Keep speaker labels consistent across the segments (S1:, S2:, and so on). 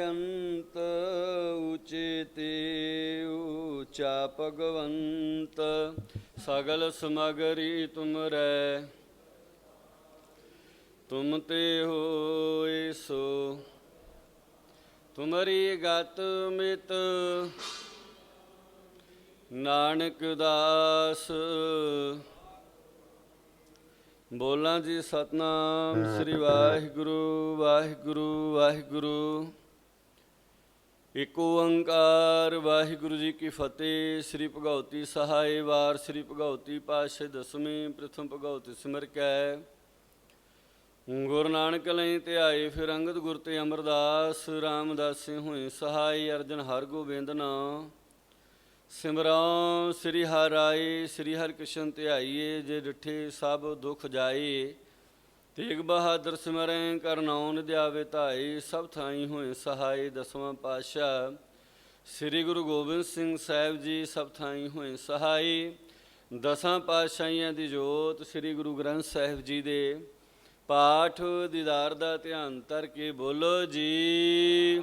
S1: ਅੰਤ ਉਚੇਤੇ ਊਚਾ ਭਗਵੰਤ ਸਗਲ ਸਮਗਰੀ ਤੁਮਰੈ ਤੁਮ ਤੇ ਹੋਏ ਸੋ ਤੁਮਰੀ ਗਤ ਮਿਤ ਨਾਨਕ ਦਾਸ। ਬੋਲਾਂ ਜੀ ਸਤਨਾਮ ਸ੍ਰੀ ਵਾਹਿਗੁਰੂ ਵਾਹਿਗੁਰੂ ਵਾਹਿਗੁਰੂ। ਇਕ ਓੰਕਾਰ, ਵਾਹਿਗੁਰੂ ਜੀ ਕੀ ਫਤਿਹ। ਸ੍ਰੀ ਭਗਉਤੀ ਸਹਾਇ ਵਾਰ, ਸ੍ਰੀ ਭਗਉਤੀ ਪਾਤਸ਼ਾਹ ਦਸਵੀਂ, ਪ੍ਰਥਮ ਭਗਉਤੀ ਸਿਮਰ ਕੈ। ਗੁਰੂ ਨਾਨਕ ਲਈ ਧਿਆਏ ਫਿਰ ਅੰਗਦ ਗੁਰ ਤੇ ਅਮਰਦਾਸ, ਰਾਮਦਾਸੇ ਹੋਏ ਸਹਾਈ ਅਰਜਨ ਹਰ ਗੋਬਿੰਦ ਨਾਮ ਸਿਮਰਾਂ, ਸ੍ਰੀ ਹਰਿ ਸ੍ਰੀ ਹਰਿਕ੍ਰਿਸ਼ਨ ਧਿਆਈਏ, ਜੇ ਡਿਠੇ ਸਭ ਦੁਖ ਜਾਏ ਤੇਗ ਬਹਾਦਰ ਸਿਮਰੈ ਕਰਨਾਉ ਨਿਧਿਆਵੇ ਧਾਈ, ਸਭ ਥਾਈ ਹੋਏ ਸਹਾਈ ਦਸਵਾਂ ਪਾਤਸ਼ਾਹ। ਸ੍ਰੀ ਗੁਰੂ ਗੋਬਿੰਦ ਸਿੰਘ ਸਾਹਿਬ ਜੀ ਸਭ ਥਾਈ ਹੋਏ ਸਹਾਈ। ਦਸਾਂ ਪਾਤਸ਼ਾਹੀਆਂ ਦੀ ਜੋਤ ਸ੍ਰੀ ਗੁਰੂ ਗ੍ਰੰਥ ਸਾਹਿਬ ਜੀ ਦੇ। ਪਾਠ ਦੀਦਾਰ ਦਾ ਧਿਆਨ ਧਰ ਕੇ ਬੋਲੋ ਜੀ।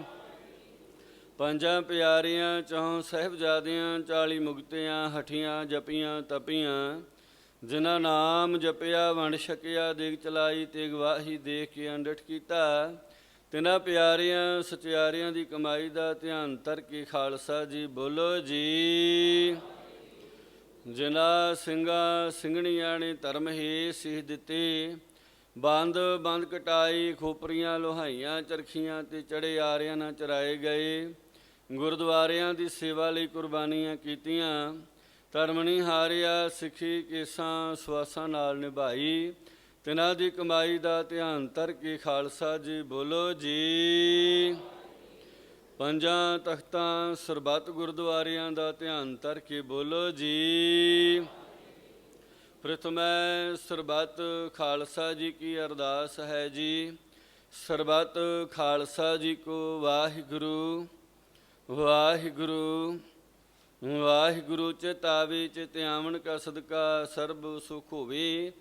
S1: ਪੰਜਾਂ ਪਿਆਰੀਆਂ, ਚੌਂ ਸਹਿਬਜ਼ਾਦਿਆਂ 40 ਮੁਕਤਿਆਂ, ਹਠੀਆਂ, ਜਪੀਆਂ, ਤਪੀਆਂ। ਜਿਨ੍ਹਾਂ ਨਾਮ ਜਪਿਆ, ਵੰਡ ਛਕਿਆ, ਦੇਗ ਚਲਾਈ ਤੇ ਗਵਾਹੀ ਦੇਖ ਕੇ ਅੰਡਠ ਕੀਤਾ, ਤਿਨਾਂ ਪਿਆਰਿਆਂ, ਸਚਿਆਰਿਆਂ ਦੀ ਕਮਾਈ ਦਾ ਧਿਆਨ ਤਰ ਕੇ ਖਾਲਸਾ ਜੀ ਬੋਲੋ ਜੀ। ਜਿਨ੍ਹਾਂ ਸਿੰਘਾਂ, ਸਿੰਘਣੀਆਂ ਨੇ ਧਰਮ ਹੀ ਸਿੱਖ ਦਿੱਤੇ, ਬੰਦ ਬੰਦ ਕਟਾਈ, ਖੋਪਰੀਆਂ ਲੋਹਾਈਆਂ, ਚਰਖੀਆਂ ਤੇ ਚੜੇ ਆਰਿਆਂ ਨਾਲ ਚਰਾਏ ਗਏ, ਗੁਰਦੁਆਰਿਆਂ ਦੀ ਸੇਵਾ ਲਈ ਕੁਰਬਾਨੀਆਂ ਕੀਤੀਆਂ ਧਰਮਣੀ ਹਾਰਿਆ ਸਿੱਖੀ ਕੇਸਾਂ ਸਵਾਸਾਂ ਨਾਲ ਨਿਭਾਈ, ਤਿਨਾਂ ਦੀ ਕਮਾਈ ਦਾ ਧਿਆਨ ਤਰ ਕੇ ਖਾਲਸਾ ਜੀ ਬੋਲੋ ਜੀ। ਪੰਜਾਂ ਤਖਤਾਂ ਸਰਬੱਤ ਗੁਰਦੁਆਰਿਆਂ ਦਾ ਧਿਆਨ ਧਰ ਕੇ ਬੋਲੋ ਜੀ। ਪ੍ਰਥਮੈ ਸਰਬੱਤ ਖਾਲਸਾ ਜੀ ਕੀ ਅਰਦਾਸ ਹੈ ਜੀ। ਸਰਬੱਤ ਖਾਲਸਾ ਜੀ ਕੋ ਵਾਹਿਗੁਰੂ ਵਾਹਿਗੁਰੂ। ਵਾਹਿਗੁਰੂ ਚਿਤਾਵੇ ਚਿਤ ਕਾ ਸਦਕਾ, ਸਰਬ ਸੁਖ ਹੋਵੇ।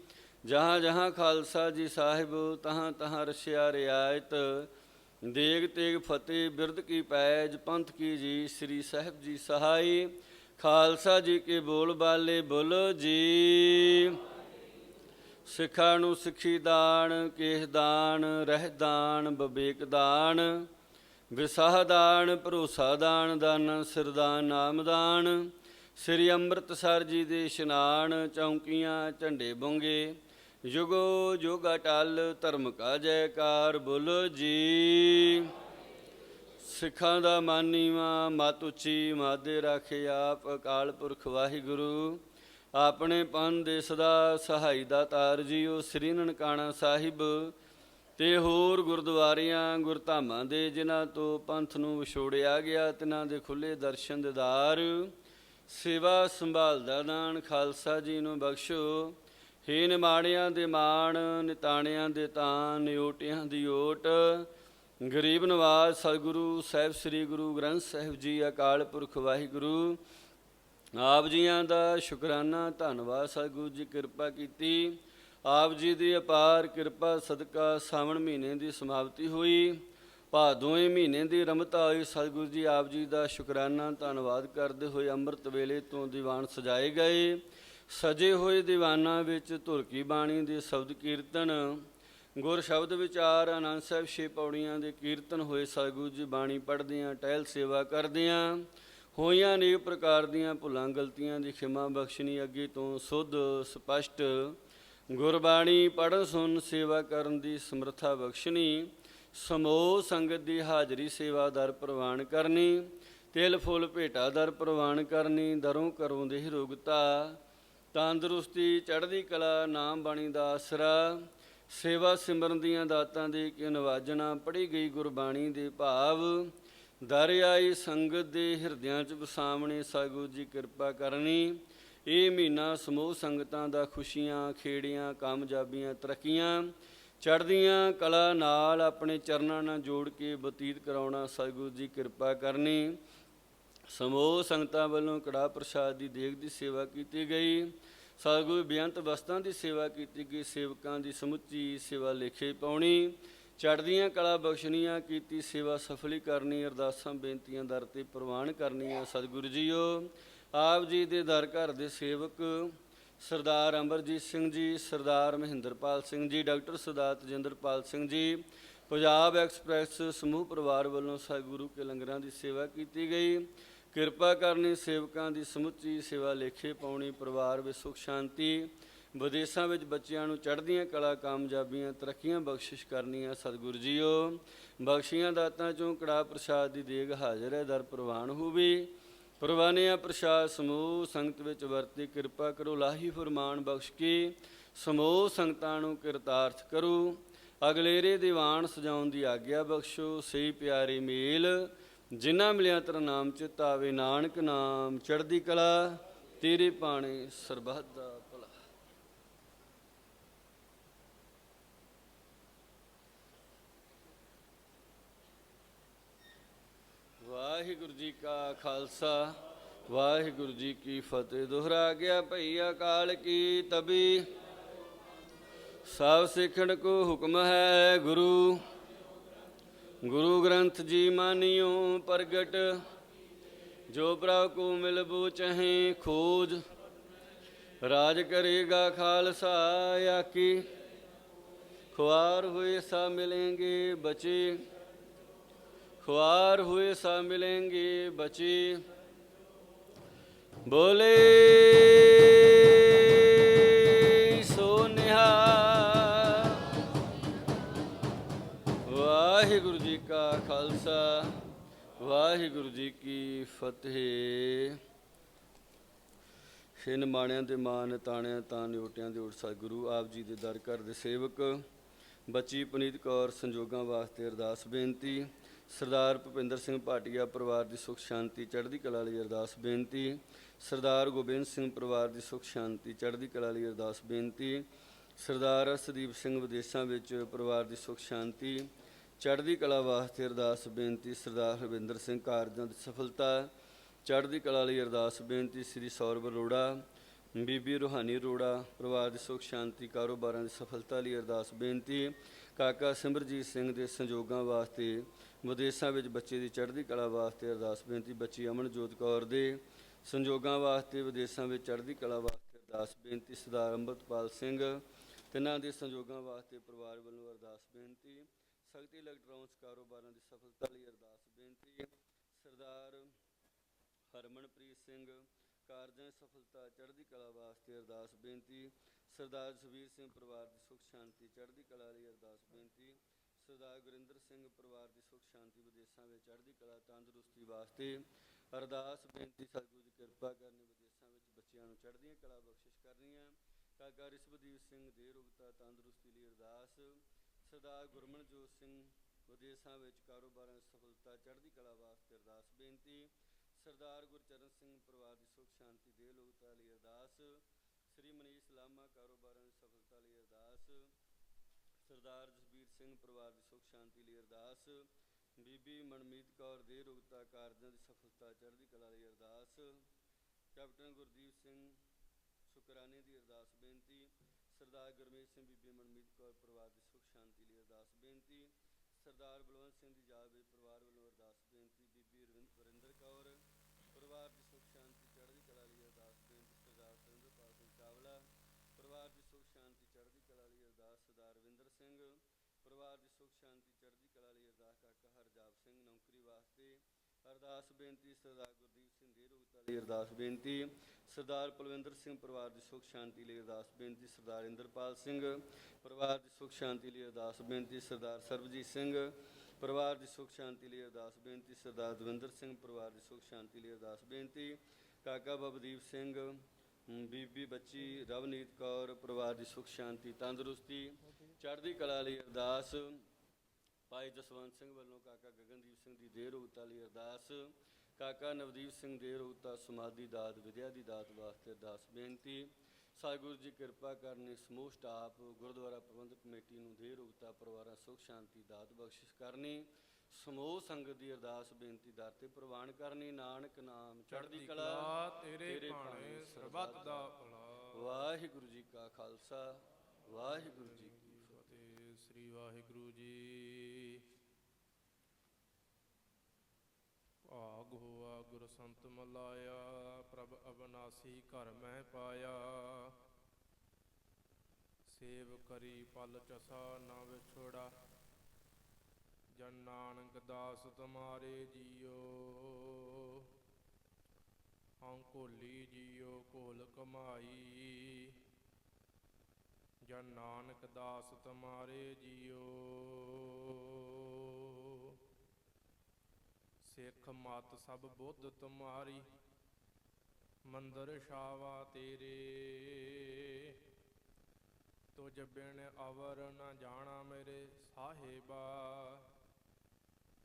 S1: ਜਹਾਂ ਜਹਾਂ ਖਾਲਸਾ ਜੀ ਸਾਹਿਬ, ਤਹਾਂ ਤਹਾਂ ਰਸਿਆ ਰਿਆਇਤ। ਦੇਗ ਤੇਗ ਫਤਿਹ ਬਿਰਦ ਕੀ ਪੈਜ, ਪੰਥ ਕੀ ਜੀ, ਸ੍ਰੀ ਸਾਹਿਬ ਜੀ ਸਹਾਈ। ਖਾਲਸਾ ਜੀ ਕੇ ਬੋਲ ਬਾਲੇ ਬੋਲੋ ਜੀ। ਸਿੱਖਾਂ ਨੂੰ ਸਿੱਖੀ ਦਾਨ, ਕੇਹ ਦਾਨ, ਰਹਿ ਦਾਨ, ਬਵੇਕ ਦਾਨ। ਵਿਸਾਹ ਦਾਨ, ਭਰੋਸਾ ਦਾਨ ਦਾਨ ਸਿਰਦਾਨ ਨਾਮਦਾਨ ਸ੍ਰੀ ਅੰਮ੍ਰਿਤਸਰ ਜੀ ਦੇ ਇਸ਼ਨਾਨ, ਚੌਂਕੀਆਂ, ਝੰਡੇ ਬੁੰਗੇ। ਯੁਗੋ ਯੁਗ ਅਟਲ, ਧਰਮ ਕਾ ਜੈਕਾਰ, ਬੋਲੋ ਜੀ। ਸਿੱਖਾਂ ਦਾ ਮਾਨੀਵਾ ਮਤ ਉੱਚੀ, ਮਾਦੇ ਰਾਖੇ ਆਪ, ਅਕਾਲ ਪੁਰਖ ਵਾਹਿਗੁਰੂ। ਆਪਣੇ ਪੰਨ ਦੇ ਸਦਾ ਸਹਾਈ ਦਾ ਤਾਰ ਜੀਓ, ਸ੍ਰੀ ਨਨਕਾਣਾ ਸਾਹਿਬ। ਤੇ ਹੋਰ ਗੁਰਦੁਆਰਿਆਂ, ਗੁਰਧਾਮਾਂ ਦੇ ਜਿਨ੍ਹਾਂ ਤੋਂ ਪੰਥ ਨੂੰ ਵਿਛੋੜਿਆ ਗਿਆ ਤਿਨਾਂ ਦੇ ਖੁੱਲੇ ਦਰਸ਼ਨ ਦਿਦਾਰ ਸੇਵਾ ਸੰਭਾਲ ਦਾ ਦਾਨ, ਖਾਲਸਾ ਜੀ ਨੂੰ ਬਖਸ਼ੋ। ਹੇ ਨਿਮਾਣਿਆਂ ਦੇ ਮਾਣ, ਨਿਤਾਣਿਆਂ ਦੇ ਤਾਨ ਨਿਓਟਿਆਂ ਦੀ ਓਟ। ਗਰੀਬ ਨਵਾਜ਼ ਸਤਿਗੁਰੂ ਸਾਹਿਬ, ਸ੍ਰੀ ਗੁਰੂ ਗ੍ਰੰਥ ਸਾਹਿਬ ਜੀ, ਅਕਾਲ ਪੁਰਖ ਵਾਹਿਗੁਰੂ। ਆਪ ਜੀਆਂ ਦਾ ਸ਼ੁਕਰਾਨਾ, ਧੰਨਵਾਦ ਸਤਿਗੁਰੂ ਜੀ, ਕਿਰਪਾ ਕੀਤੀ। ਆਪ ਜੀ ਦੀ ਅਪਾਰ ਕਿਰਪਾ ਸਦਕਾ ਸਾਵਣ ਮਹੀਨੇ ਦੀ ਸਮਾਪਤੀ ਹੋਈ। ਭਾਦੋਏ ਮਹੀਨੇ ਦੀ ਰਮਤਾ ਹੋਈ ਸਤਿਗੁਰੂ ਜੀ ਆਪ ਜੀ ਦਾ ਸ਼ੁਕਰਾਨਾ, ਧੰਨਵਾਦ ਕਰਦੇ ਹੋਏ ਅੰਮ੍ਰਿਤ ਵੇਲੇ ਤੋਂ ਦੀਵਾਨ ਸਜਾਏ ਗਏ। ਸਜੇ ਹੋਏ ਦੀਵਾਨਾਂ ਵਿੱਚ ਧੁਰਕੀ ਬਾਣੀ ਦੇ ਸ਼ਬਦ ਕੀਰਤਨ, ਗੁਰ ਸ਼ਬਦ ਵਿਚਾਰ, ਆਨੰਦ ਸਾਹਿਬ ਛੇ ਪੌੜੀਆਂ ਦੇ ਕੀਰਤਨ ਹੋਏ ਸਤਿਗੁਰੂ ਜੀ ਬਾਣੀ ਪੜ੍ਹਦਿਆਂ, ਟਹਿਲ ਸੇਵਾ ਕਰਦਿਆਂ, ਹੋਈਆਂ ਅਨੇਕ ਪ੍ਰਕਾਰ ਦੀਆਂ ਭੁੱਲਾਂ, ਗਲਤੀਆਂ ਦੀ ਖਿਮਾ ਬਖਸ਼ਣੀ ਅੱਗੇ ਤੋਂ ਸੁੱਧ ਸਪਸ਼ਟ ਗੁਰਬਾਣੀ ਪੜ੍ਹਨ ਸੁਣ ਸੇਵਾ ਕਰਨ ਦੀ ਸਮਰੱਥਾ ਬਖਸ਼ਣੀ ਸਮੋਹ ਸੰਗਤ ਦੀ ਹਾਜ਼ਰੀ ਸੇਵਾਦਾਰ ਪ੍ਰਵਾਨ ਕਰਨੀ, ਤਿਲ ਫੁੱਲ ਭੇਟਾ ਦਰ ਪ੍ਰਵਾਨ ਕਰਨੀ, ਦਰੋਂ ਕਰੋਂ ਦੇ ਰੋਗਤਾ, ਤੰਦਰੁਸਤੀ ਚੜ੍ਹਦੀ ਕਲਾ ਨਾਮ ਬਾਣੀ ਦਾ ਆਸਰਾ, ਸੇਵਾ ਸਿਮਰਨ ਦੀਆਂ ਦਾਤਾਂ ਦੇ ਕਿ ਨਵਾਜਣਾ ਪੜ੍ਹੀ ਗਈ ਗੁਰਬਾਣੀ ਦੇ ਭਾਵ ਦਰਿਆਈ ਸੰਗਤ ਦੇ ਹਿਰਦਿਆਂ 'ਚ ਵਸਾਵਣੇ ਸਾਗੂ ਜੀ ਕਿਰਪਾ ਕਰਨੀ ਇਹ ਮਹੀਨਾ ਸਮੂਹ ਸੰਗਤਾਂ ਦਾ ਖੁਸ਼ੀਆਂ, ਖੇੜੀਆਂ, ਕਾਮਯਾਬੀਆਂ, ਤਰੱਕੀਆਂ ਚੜ੍ਹਦੀਆਂ ਕਲਾ ਨਾਲ ਆਪਣੇ ਚਰਨਾਂ ਨਾਲ ਜੋੜ ਕੇ ਬਤੀਤ ਕਰਾਉਣਾ ਸਤਿਗੁਰੂ ਜੀ ਕਿਰਪਾ ਕਰਨੀ। ਸਮੂਹ ਸੰਗਤਾਂ ਵੱਲੋਂ ਕੜਾ ਪ੍ਰਸ਼ਾਦ ਦੀ ਦੇਗ ਦੀ ਸੇਵਾ ਕੀਤੀ ਗਈ। ਸਤਿਗੁਰੂ ਬੇਅੰਤ ਵਸਤਾਂ ਦੀ ਸੇਵਾ ਕੀਤੀ ਗਈ। ਸੇਵਕਾਂ ਦੀ ਸਮੁੱਚੀ ਸੇਵਾ ਲੇਖੇ ਪਾਉਣੀ। ਚੜ੍ਹਦੀਆਂ ਕਲਾ ਬਖਸ਼ਣੀਆਂ ਕੀਤੀ। ਸੇਵਾ ਸਫਲੀ ਕਰਨੀ। ਅਰਦਾਸਾਂ, ਬੇਨਤੀਆਂ, ਦਰ ਤੇ ਪ੍ਰਵਾਨ ਕਰਨੀਆਂ ਸਤਿਗੁਰੂ ਜੀਓ। ਆਪ ਜੀ ਦੇ ਦਰ ਘਰ ਦੇ ਸੇਵਕ ਸਰਦਾਰ ਅਮਰਜੀਤ ਸਿੰਘ ਜੀ, ਸਰਦਾਰ ਮਹਿੰਦਰਪਾਲ ਸਿੰਘ ਜੀ, ਡਾਕਟਰ ਸਰਦਾਰ ਤਜਿੰਦਰਪਾਲ ਸਿੰਘ ਜੀ, ਪੰਜਾਬ ਐਕਸਪ੍ਰੈਸ ਸਮੂਹ ਪਰਿਵਾਰ ਵੱਲੋਂ ਸਤਿਗੁਰੂ ਕੇ ਲੰਗਰਾਂ ਦੀ ਸੇਵਾ ਕੀਤੀ ਗਈ। ਕਿਰਪਾ ਕਰਨੀ ਸੇਵਕਾਂ ਦੀ ਸਮੁੱਚੀ ਸੇਵਾ ਲੇਖੇ ਪਾਉਣੀ, ਪਰਿਵਾਰ ਵਿੱਚ ਸੁਖ, ਸ਼ਾਂਤੀ, ਵਿਦੇਸ਼ਾਂ ਵਿੱਚ ਬੱਚਿਆਂ ਨੂੰ ਚੜ੍ਹਦੀਆਂ ਕਲਾ, ਕਾਮਯਾਬੀਆਂ, ਤਰੱਕੀਆਂ, ਬਖਸ਼ਿਸ਼ ਕਰਨੀਆਂ ਸਤਿਗੁਰੂ ਜੀਓ। ਬਖਸ਼ੀਆਂ ਦਾਤਾਂ ਚੋਂ ਕੜਾ ਪ੍ਰਸ਼ਾਦ ਦੀ ਦੇਗ ਹਾਜ਼ਰ ਹੈ, ਦਰ ਪ੍ਰਵਾਨ ਹੋਵੇ। ਪ੍ਰਵਾਨਿਆ ਪ੍ਰਸ਼ਾਦ ਸਮੂਹ, ਸੰਗਤ ਵਿੱਚ ਵਰਤੀ ਕਿਰਪਾ ਕਰੋ, ਲਾਹੀ ਫਰਮਾਨ ਬਖਸ਼ ਕੇ ਸਮੂਹ ਸੰਗਤਾਂ ਨੂੰ ਕਿਰਤਾਰਥ ਕਰੋ। ਅਗਲੇਰੇ ਦੀਵਾਨ ਸਜਾਉਣ ਦੀ ਆਗਿਆ ਬਖਸ਼ੋ, ਸਹੀ ਪਿਆਰੇ ਮੇਲ, ਜਿਨ੍ਹਾਂ ਮਿਲਿਆ ਤੇਰਾ ਨਾਮ ਚਿਤਾਵੇ ਨਾਨਕ ਨਾਮ ਚੜ੍ਹਦੀ ਕਲਾ, ਤੇਰੇ ਪਾਣੇ ਸਰਬੱਤ ਦਾ ਭਲਾ ਵਾਹਿਗੁਰੂ ਜੀ ਕਾ ਖਾਲਸਾ, ਵਾਹਿਗੁਰੂ ਜੀ ਕੀ ਫਤਿਹ। ਦੁਹਰਾ ਗਿਆ ਭਈ ਅਕਾਲ ਕੀ ਤਬੀ। ਸਭ ਸਿੱਖਣ ਕੋ ਹੁਕਮ ਹੈ ਗੁਰੂ। ਗੁਰੂ ਗ੍ਰੰਥ ਜੀ ਮਾਨਿਓ ਪ੍ਰਗਟ। ਜੋ ਪ੍ਰਭ ਕੋ ਮਿਲਬੂ ਚਹੇ ਖੋਜ। ਰਾਜ ਕਰੇਗਾ ਖਾਲਸਾ ਆਕੀ ਖੁਆਰ ਹੋਏ ਸਾ ਮਿਲेंगे ਬਚੇ। खुआर हुए सा मिलेंगे बचे बोले सो निहाल ਵਾਹਿਗੁਰੂ ਜੀ ਕਾ ਖਾਲਸਾ ਵਾਹਿਗੁਰੂ ਜੀ ਕੀ ਫਤਿਹ ਛਿਨ ਮਾਣਿਆਂ ਦੇ ਮਾਨ ਤਾਣਿਆਂ ਤਾਂ ਨਿਉਟਿਆਂ ਦੇ ਉਠ ਸਤਿਗੁਰੂ ਆਪ ਜੀ ਦੇ ਦਰ ਘਰ ਦੇ ਸੇਵਕ ਬੱਚੀ ਪਨੀਤ ਕੌਰ ਸੰਜੋਗਾਂ ਵਾਸਤੇ ਅਰਦਾਸ ਬੇਨਤੀ ਸਰਦਾਰ ਭੁਪਿੰਦਰ ਸਿੰਘ ਭਾਟੀਆ ਪਰਿਵਾਰ ਦੀ ਸੁਖ, ਸ਼ਾਂਤੀ, ਚੜ੍ਹਦੀ ਕਲਾ ਲਈ ਅਰਦਾਸ, ਬੇਨਤੀ। ਸਰਦਾਰ ਗੋਬਿੰਦ ਸਿੰਘ ਪਰਿਵਾਰ ਦੀ ਸੁਖ, ਸ਼ਾਂਤੀ, ਚੜ੍ਹਦੀ ਕਲਾ ਲਈ ਅਰਦਾਸ, ਬੇਨਤੀ। ਸਰਦਾਰ ਸਦੀਪ ਸਿੰਘ ਵਿਦੇਸ਼ਾਂ ਵਿੱਚ ਪਰਿਵਾਰ ਦੀ ਸੁਖ, ਸ਼ਾਂਤੀ, ਚੜ੍ਹਦੀ ਕਲਾ ਵਾਸਤੇ ਅਰਦਾਸ, ਬੇਨਤੀ। ਸਰਦਾਰ ਹਰਵਿੰਦਰ ਸਿੰਘ ਕਾਰਜਾਂ ਦੀ ਸਫਲਤਾ, ਚੜ੍ਹਦੀ ਕਲਾ ਲਈ ਅਰਦਾਸ, ਬੇਨਤੀ। ਸ੍ਰੀ ਸੌਰਵ ਅਰੋੜਾ, ਬੀਬੀ ਰੋਹਾਨੀ ਅਰੋੜਾ, ਪਰਿਵਾਰ ਦੀ ਸੁਖ, ਸ਼ਾਂਤੀ, ਕਾਰੋਬਾਰਾਂ ਦੀ ਸਫਲਤਾ ਲਈ ਅਰਦਾਸ, ਬੇਨਤੀ। ਕਾਕਾ ਸਿਮਰਜੀਤ ਸਿੰਘ ਦੇ ਸੰਯੋਗਾਂ ਵਾਸਤੇ ਵਿਦੇਸ਼ਾਂ ਵਿੱਚ ਬੱਚੇ ਦੀ ਚੜ੍ਹਦੀ ਕਲਾ ਵਾਸਤੇ ਅਰਦਾਸ ਬੇਨਤੀ, ਬੱਚੀ ਅਮਨਜੋਤ ਕੌਰ ਦੇ ਸੰਜੋਗਾਂ ਵਾਸਤੇ ਵਿਦੇਸ਼ਾਂ ਵਿੱਚ ਚੜ੍ਹਦੀ ਕਲਾ ਵਾਸਤੇ ਅਰਦਾਸ ਬੇਨਤੀ, ਸਰਦਾਰ ਅੰਮ੍ਰਿਤਪਾਲ ਸਿੰਘ, ਤਿੰਨਾਂ ਦੇ ਸੰਜੋਗਾਂ ਵਾਸਤੇ ਪਰਿਵਾਰ ਵੱਲੋਂ ਅਰਦਾਸ ਬੇਨਤੀ, ਸ਼ਕਤੀ ਇਲੈਕਟ੍ਰੋਨਸ ਕਾਰੋਬਾਰਾਂ ਦੀ ਸਫਲਤਾ ਲਈ ਅਰਦਾਸ ਬੇਨਤੀ, ਸਰਦਾਰ ਹਰਮਨਪ੍ਰੀਤ ਸਿੰਘ, ਕਾਰਜਾਂ ਦੀ ਸਫਲਤਾ, ਚੜ੍ਹਦੀ ਕਲਾ ਵਾਸਤੇ ਅਰਦਾਸ ਬੇਨਤੀ, ਸਰਦਾਰ ਸੁਖਬੀਰ ਸਿੰਘ ਪਰਿਵਾਰ ਦੀ ਸੁਖ, ਸ਼ਾਂਤੀ, ਚੜ੍ਹਦੀ ਕਲਾ ਲਈ ਅਰਦਾਸ ਬੇਨਤੀ ਸਰਦਾਰ ਗੁਰਿੰਦਰ ਸਿੰਘ ਪਰਿਵਾਰ ਦੀ ਸੁਖ ਸ਼ਾਂਤੀ ਵਿਦੇਸ਼ਾਂ ਵਿੱਚ ਚੜ੍ਹਦੀ ਕਲਾ ਤੰਦਰੁਸਤੀ ਵਾਸਤੇ ਅਰਦਾਸ, ਬੇਨਤੀ, ਸਤਿਗੁਰੂ ਦੀ ਕਿਰਪਾ ਕਰਨੀ ਵਿਦੇਸ਼ਾਂ ਵਿੱਚ ਬੱਚਿਆਂ ਨੂੰ ਚੜ੍ਹਦੀਆਂ ਕਲਾ ਬਖਸ਼ਿਸ਼ ਕਰਨੀਆਂ ਕਾਕਾ ਰਿਸ਼ਵਦੀਪ ਸਿੰਘ ਦੇ ਰੁਗਤਾ ਤੰਦਰੁਸਤੀ ਲਈ ਅਰਦਾਸ, ਸਰਦਾਰ ਗੁਰਮਨਜੋਤ ਸਿੰਘ ਵਿਦੇਸ਼ਾਂ ਵਿੱਚ ਕਾਰੋਬਾਰਾਂ ਦੀ ਸਫਲਤਾ ਚੜ੍ਹਦੀ ਕਲਾ ਵਾਸਤੇ ਅਰਦਾਸ, ਬੇਨਤੀ, ਸਰਦਾਰ ਗੁਰਚਰਨ ਸਿੰਘ ਪਰਿਵਾਰ ਦੀ ਸੁਖ ਸ਼ਾਂਤੀ ਦੇ ਲੋਕਤਾ ਲਈ ਅਰਦਾਸ, ਸ੍ਰੀ ਮਨੀਸ਼ ਲਾਮਾ ਕਾਰੋਬਾਰਾਂ ਦੀ ਸਫਲਤਾ ਲਈ ਅਰਦਾਸ, ਸਰਦਾਰ ਜਸਬੀਰ ਸਿੰਘ ਪਰਿਵਾਰ ਦੀ ਸੁਖ ਸ਼ਾਂਤੀ ਲਈ ਅਰਦਾਸ, ਬੀਬੀ ਮਨਮੀਤ ਕੌਰ ਦੇ ਰੁਗਤਾ ਕਾਰਜਾਂ ਦੀ ਸਫਲਤਾ ਚੜ੍ਹਦੀ ਕਲਾ ਲਈ ਅਰਦਾਸ, ਕੈਪਟਨ ਗੁਰਦੀਪ ਸਿੰਘ ਸ਼ੁਕਰਾਨੇ ਦੀ ਅਰਦਾਸ ਬੇਨਤੀ, ਸਰਦਾਰ ਗੁਰਮੇਸ਼ ਸਿੰਘ ਬੀਬੀ ਮਨਮੀਤ ਕੌਰ ਪਰਿਵਾਰ ਦੀ ਸੁਖ ਸ਼ਾਂਤੀ ਲਈ ਅਰਦਾਸ ਬੇਨਤੀ, ਸਰਦਾਰ ਬਲਵੰਤ ਸਿੰਘ ਦੀ ਯਾਦ ਵਿੱਚ ਪਰਿਵਾਰ ਵੱਲੋਂ ਅਰਦਾਸ ਬੇਨਤੀ, ਬੀਬੀ ਵਰਿੰਦਰ ਕੌਰ ਪਰਿਵਾਰ ਦੀ ਸੁਖ ਸ਼ਾਂਤੀ ਚੜ੍ਹਦੀ ਕਲਾ ਲਈ ਅਰਦਾਸ ਬੇਨਤੀ, ਸਰਦਾਰ ਸੁਰਿੰਦਰਪਾਲ ਸਿੰਘ ਚਾਵਲਾ ਪਰਿਵਾਰ ਦੀ ਸੁਖ ਸ਼ਾਂਤੀ ਚੜ੍ਹਦੀ ਕਲਾ ਲਈ ਅਰਦਾਸ, ਸਰਦਾਰ ਰਵਿੰਦਰ ਸਿੰਘ ਪਰਿਵਾਰ ਦੀ ਸੁਖ, ਸ਼ਾਂਤੀ, ਚੜ੍ਹਦੀ ਕਲਾ ਲਈ ਅਰਦਾਸ ਕਾਕਾ ਹਰਜਾਬ ਸਿੰਘ ਨੌਕਰੀ ਵਾਸਤੇ ਅਰਦਾਸ ਬੇਨਤੀ ਸਰਦਾਰ ਗੁਰਦੀਪ ਸਿੰਘ ਦੇ ਲਈ ਅਰਦਾਸ ਬੇਨਤੀ, ਸਰਦਾਰ ਪਲਵਿੰਦਰ ਸਿੰਘ ਪਰਿਵਾਰ ਦੀ ਸੁਖ, ਸ਼ਾਂਤੀ ਲਈ ਅਰਦਾਸ ਬੇਨਤੀ, ਸਰਦਾਰ ਇੰਦਰਪਾਲ ਸਿੰਘ ਪਰਿਵਾਰ ਦੀ ਸੁਖ, ਸ਼ਾਂਤੀ ਲਈ ਅਰਦਾਸ ਬੇਨਤੀ, ਸਰਦਾਰ ਸਰਬਜੀਤ ਸਿੰਘ ਪਰਿਵਾਰ ਦੀ ਸੁਖ, ਸ਼ਾਂਤੀ ਲਈ ਅਰਦਾਸ ਬੇਨਤੀ, ਸਰਦਾਰ ਦਵਿੰਦਰ ਸਿੰਘ ਪਰਿਵਾਰ ਦੀ ਸੁਖ, ਸ਼ਾਂਤੀ ਲਈ ਅਰਦਾਸ ਬੇਨਤੀ, ਕਾਕਾ ਬਬਦੀਪ ਸਿੰਘ ਬੀਬੀ ਬੱਚੀ ਰਵਨੀਤ ਕੌਰ ਪਰਿਵਾਰ ਦੀ ਸੁਖ, ਸ਼ਾਂਤੀ, ਤੰਦਰੁਸਤੀ ਚੜ੍ਹਦੀ ਕਲਾ ਲਈ ਅਰਦਾਸ, ਭਾਈ ਜਸਵੰਤ ਸਿੰਘ ਵੱਲੋਂ ਕਾਕਾ ਗਗਨਦੀਪ ਸਿੰਘ ਦੀ ਦੇਹ ਰੋਗਤਾ ਲਈ ਅਰਦਾਸ, ਕਾਕਾ ਨਵਦੀਪ ਸਿੰਘ ਦੇਹ ਰੋਗਤਾ ਸਮਾਧੀ ਦਾਤ, ਵਿਦਿਆ ਦੀ ਦਾਤ ਵਾਸਤੇ ਅਰਦਾਸ ਬੇਨਤੀ। ਸਤਿਗੁਰੂ ਜੀ ਕਿਰਪਾ ਕਰਨੀ ਸਮੂਹ ਸਟਾਫ ਗੁਰਦੁਆਰਾ ਪ੍ਰਬੰਧਕ ਕਮੇਟੀ ਨੂੰ ਦੇਹ ਰੋਗਤਾ ਪਰਿਵਾਰਾਂ ਸੁਖ, ਸ਼ਾਂਤੀ, ਦਾਤ ਬਖਸ਼ਿਸ਼ ਕਰਨੀ। ਸਮੂਹ ਸੰਗਤ ਦੀ ਅਰਦਾਸ ਬੇਨਤੀ ਦਰ ਤੇ ਪ੍ਰਵਾਨ ਕਰਨੀ। ਨਾਨਕ ਨਾਮ ਚੜ੍ਹਦੀ ਕਲਾ,
S2: ਤੇਰੇ ਭਾਣੇ ਸਰਬੱਤ ਦਾ ਭਲਾ।
S1: ਵਾਹਿਗੁਰੂ ਜੀ ਕਾ ਖਾਲਸਾ, ਵਾਹਿਗੁਰੂ ਜੀ
S2: ਸ੍ਰੀ ਵਾਹਿਗੁਰੂ ਜੀ। ਭਾਗ ਹੋਆ ਗੁਰ ਸੰਤ ਮਲਾਇਆ, ਪ੍ਰਭ ਅਬਨਾਸੀ ਘਰ ਮੈਂ ਪਾਇਆ। ਸੇਵ ਕਰੀ ਪਲ ਚਸਾ ਨਾ ਵਿਛੋੜਾ, ਜਨ ਨਾਨਕ ਦਾਸ ਤੁਮਾਰੇ ਜੀਓ। ਹਉ ਕੋਲੀ ਜੀਓ ਕੋਲ ਕਮਾਈ। ਜਨ ਨਾਨਕ ਦਾਸ ਤੁਮਾਰੇ ਜੀਓ। ਸਿੱਖ ਮਤ ਸਭ ਬੁੱਧ ਤੁਮਾਰੀ, ਮੰਦਰ ਸ਼ਾਵਾ ਤੇਰੇ। ਤੁਜ ਬਿਨ ਅਵਰ ਨ ਜਾਣਾ ਮੇਰੇ ਸਾਹਿਬਾ,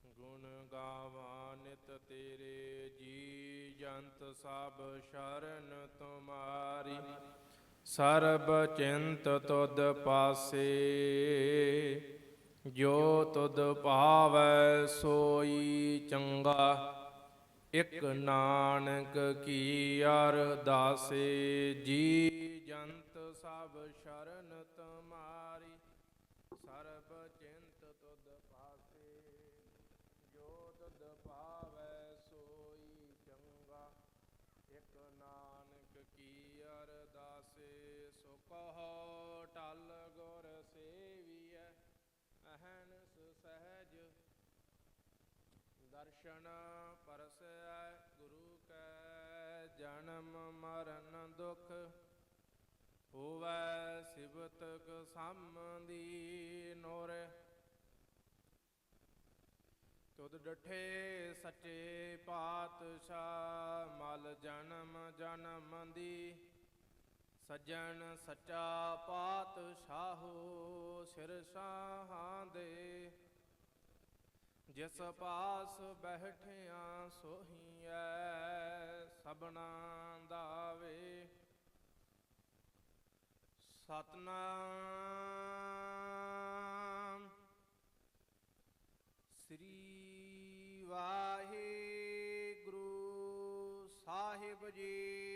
S2: ਗੁਣ ਗਾਵਾਂ ਨਿਤ ਤੇਰੇ ਜੀ, ਜੰਤ ਸਭ ਸ਼ਰਨ ਤੁਮਾਰੀ। ਸਰਬ ਚਿੰਤ ਤੁਧ ਪਾਸੇ ਜੋ ਤੁਧ ਭਾਵੈ ਸੋਈ ਚੰਗਾ ਇਕ ਨਾਨਕ ਕੀ ਅਰਦਾਸੇ ਜੀ। ਕਹੋ ਟਲ ਗੁਰ ਸੇਵੀਐ ਅਹਨਸ ਸਹਿਜ ਦਰਸ਼ਨ ਪਰਸੈ ਗੁਰੂ ਕੈ, ਜਨਮ ਮਰਨ ਦੁਖ ਹੋਵੈ ਸਿਵਤਕ ਸੰਬੰਧੀ ਨੋਰ। ਤੁਧ ਡਠੇ ਸੱਚੇ ਪਾਤਸ਼ਾਹ, ਮਲ ਜਨਮ ਜਨਮ ਦੀ ਸੱਜਣ ਸੱਚਾ ਪਾਤਸ਼ਾਹੋ ਸਿਰ ਸਾਹਾਂ ਦੇ। ਜਿਸ ਪਾਸ ਬੈਠਿਆ ਸੋਹੀਐ ਸਭਨਾ ਦਾਵੇ ਸਤਨਾਮ ਸ੍ਰੀ ਵਾਹਿਗੁਰੂ ਸਾਹਿਬ ਜੀ।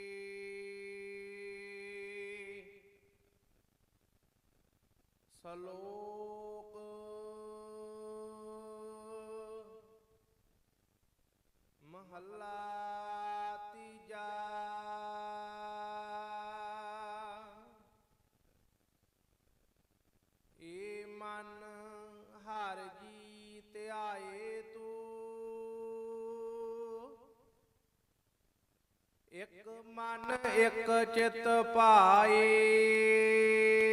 S2: ਸਲੋਕ। ਮਹੱਲਾ ਤੀਜਾ। ਏ ਮਨ ਹਰ ਜੀ ਧਿਆਏ ਤੂੰ। ਇੱਕ ਮਨ ਇੱਕ ਚਿਤ ਪਾਏ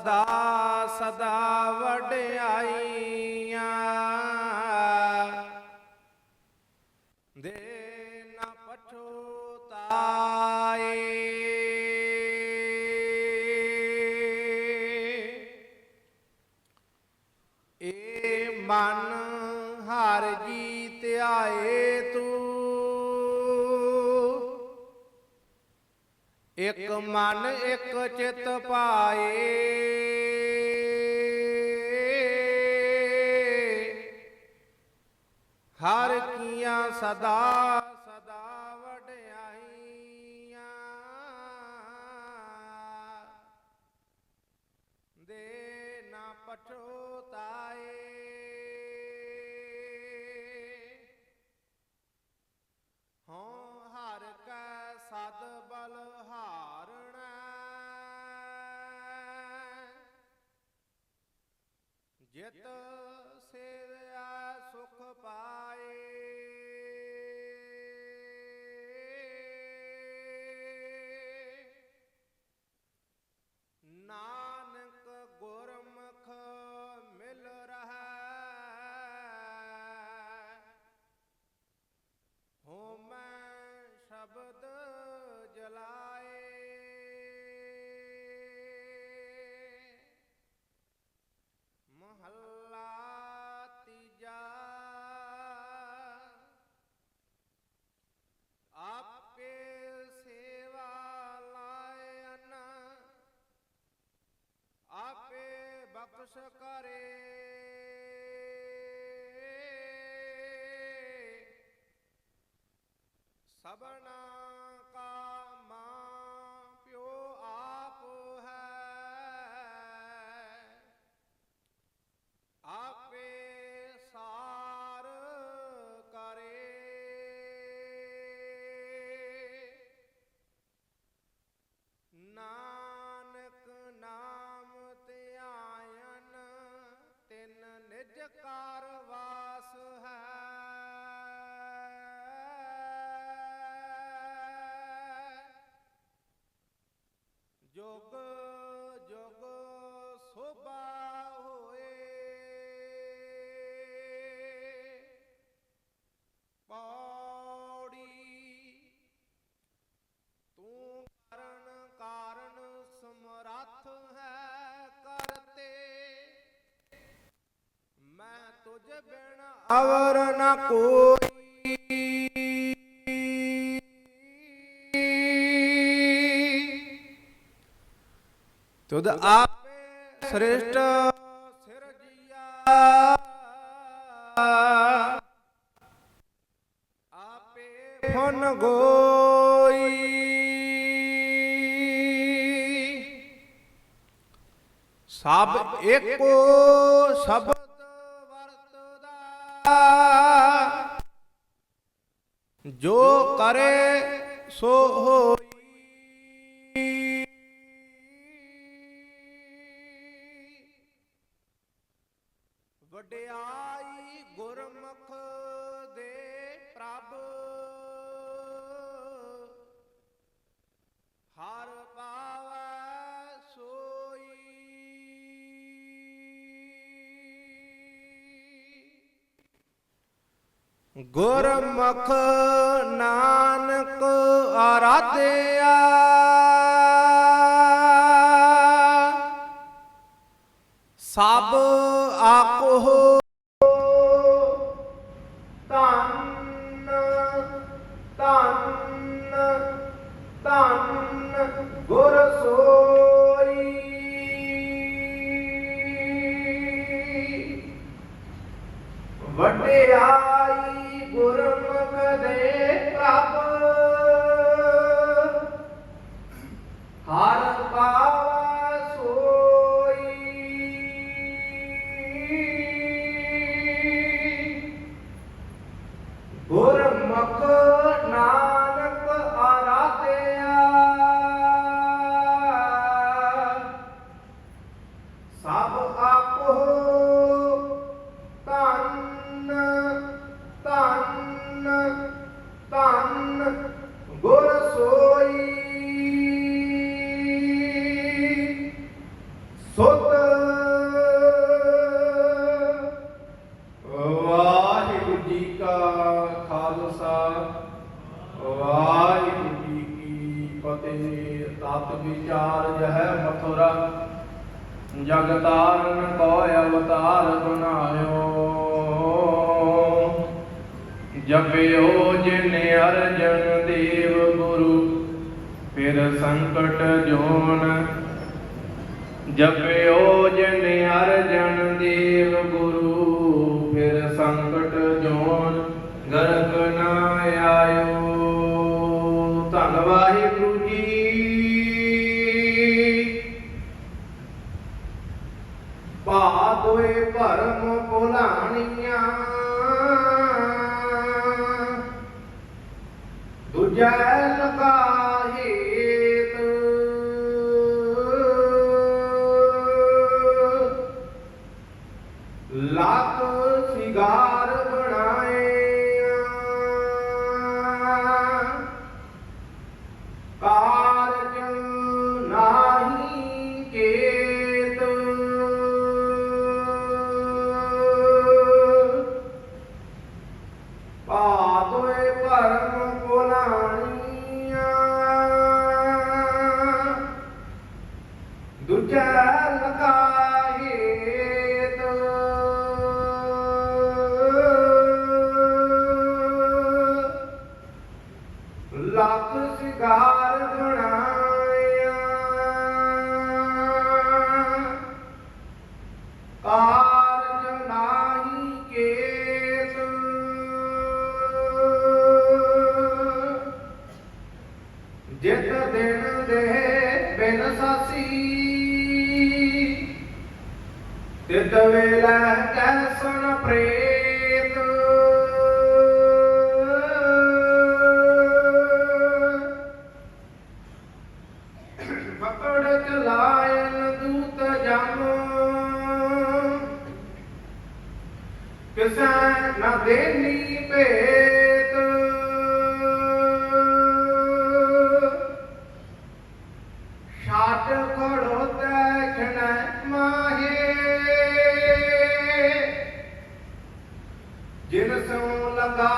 S2: ਸਦਾ ਇਕ ਮਨ ਇਕ ਚਿਤ ਪਾਏ ਹਰ ਕੀਆਂ ਸਦਾ ਸਦਾ ਵਡਿਆਈਆਂ। ਦੇ ਨਾ ਪਛੋਤਾਏ। ਸਦ ਬਲ ਹਾਰਣਾ। ਜਿਤ ਸੇਵਿਆ ਸੁਖ ਪਾ ਕਰੇ। ਸਭਨਾ ਅਵਰ ਨ ਕੋਈ। ਤੁਧ ਆਪੇ ਸ੍ਰਿਸ਼ਟ ਸਭ ਇੱਕੋ ਸਭ ਜੋ ਕਰੇ ਸੋ ਹੋ ਗੁਰਮੁਖ ਨਾਨਕ ਆਰਾਧਿਆ। ਸਭ ਆਖ ਜਪਿਓ ਜਿਨ ਅਰਜਨ ਦੇਵ ਗੁਰੂ ਫਿਰ ਸੰਕਟ ਜੋਨ। ਜਪਿਓ ਜਿਨ ਅਰਜਨ ਦੇਵ ਜੈ ਲਕਾਹੀਤ ਲੱਖ ਸਿਗਾਰ ਛਾਟ ਖੜੋਤੈ ਖਣੈ ਮਾਹੇ। ਜਿਨ ਸੋ ਲਗਾ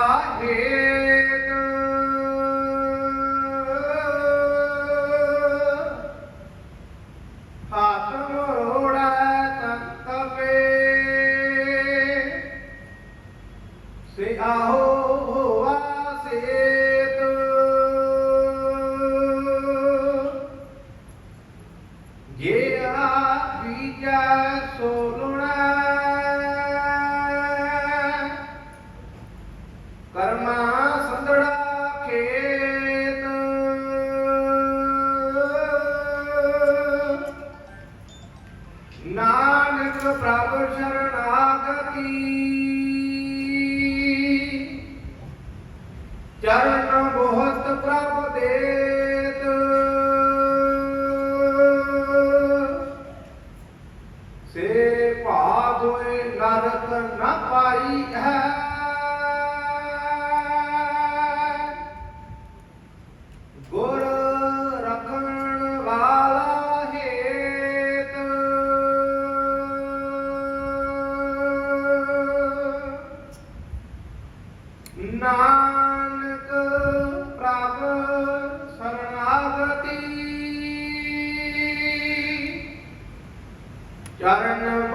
S2: ਚਰਨ